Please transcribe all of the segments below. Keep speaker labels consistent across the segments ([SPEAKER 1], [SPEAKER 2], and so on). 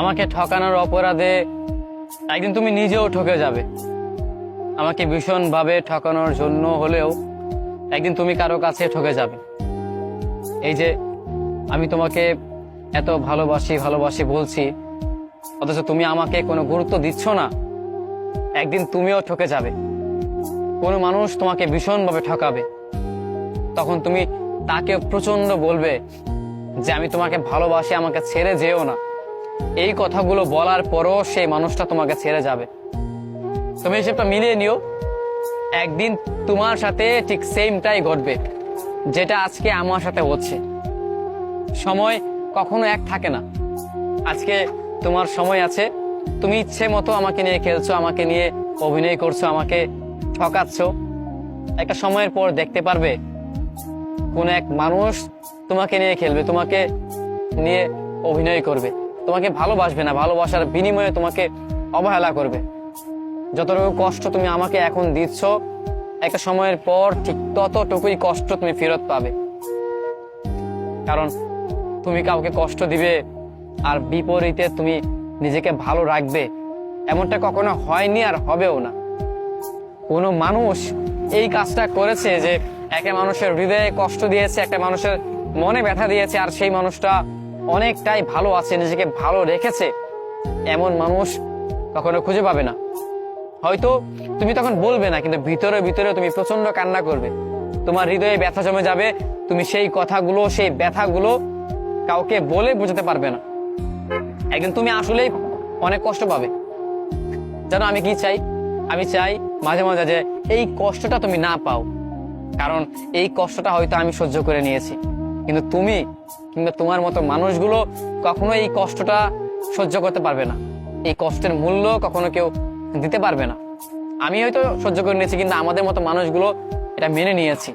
[SPEAKER 1] আমাকে ঠকানোর অপরাধে একদিন তুমি নিজেও ঠকে যাবে। আমাকে ভীষণভাবে ঠকানোর জন্য হলেও একদিন তুমি কারও কাছে ঠকে যাবে। এই যে আমি তোমাকে এত ভালোবাসি ভালোবাসি বলছি, অথচ তুমি আমাকে কোনো গুরুত্ব দিচ্ছ না, একদিন তুমিও ঠকে যাবে। কোনো মানুষ তোমাকে ভীষণভাবে ঠকাবে। তখন তুমি তাকে প্রচণ্ড বলবে যে, আমি তোমাকে ভালোবাসি, আমাকে ছেড়ে যেও না। এই কথাগুলো বলার পরও সেই মানুষটা তোমাকে ছেড়ে যাবে। তুমি হিসেবটা মিলিয়ে নিও। একদিন তোমার সাথে ঠিক সেমটাই ঘটবে, যেটা আজকে আমার সাথে হচ্ছে। সময় কখনো এক থাকে না। আজকে তোমার সময় আছে। তুমি ইচ্ছে মতো আমাকে নিয়ে খেলছো, আমাকে নিয়ে অভিনয় করছ, আমাকে ঠকাচ্ছ। একটা সময়ের পর দেখতে পারবে কোন এক মানুষ তোমাকে নিয়ে খেলবে, তোমাকে নিয়ে অভিনয় করবে। তোমাকে ভালোবাসবে না, ভালোবাসার বিনিময়ে তোমাকে অবহেলা করবে। যতটুকু কষ্ট তুমি আমাকে এখন দিচ্ছ, একটা সময়ের পর ঠিক ততটুকুই কষ্ট তুমি ফেরত পাবে। কারণ তুমি কাউকে কষ্ট দিবে আর বিপরীতে তুমি নিজেকে ভালো রাখবে, এমনটা কখনো হয়নি আর হবেও না। কোনো মানুষ এই কাজটা করেছে যে একটা মানুষের হৃদয়ে কষ্ট দিয়েছে, একটা মানুষের মনে ব্যথা দিয়েছে, আর সেই মানুষটা অনেকটাই ভালো আছে, নিজেকে ভালো রেখেছে। এমন মানুষ কখনো খুঁজে পাবে না। হয়তো তুমি তখন বলবে না, কিন্তু ভিতরে ভিতরে তুমি প্রচণ্ড কান্না করবে। তোমার হৃদয়ে ব্যথা জমে যাবে, তুমি সেই কথাগুলো, সেই ব্যথাগুলো কাউকে বলে বোঝাতে পারবে না। একদিন তুমি আসলেই অনেক কষ্ট পাবে। জানো আমি কি চাই? আমি চাই মাঝে মাঝে যে এই কষ্টটা তুমি না পাও, কারণ এই কষ্টটা হয়তো আমি সহ্য করে নিয়েছি। কিন্তু তুমি কিংবা তোমার মতো মানুষগুলো কখনো এই কষ্টটা সহ্য করতে পারবে না। এই কষ্টের মূল্য কখনো কেউ দিতে পারবে না। আমি হয়তো সহ্য করে নিয়েছি, কিন্তু আমাদের মতো মানুষগুলো এটা মেনে নিয়েছি।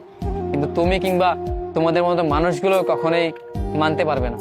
[SPEAKER 1] কিন্তু তুমি কিংবা তোমাদের মতো মানুষগুলো কখনোই মানতে পারবে না।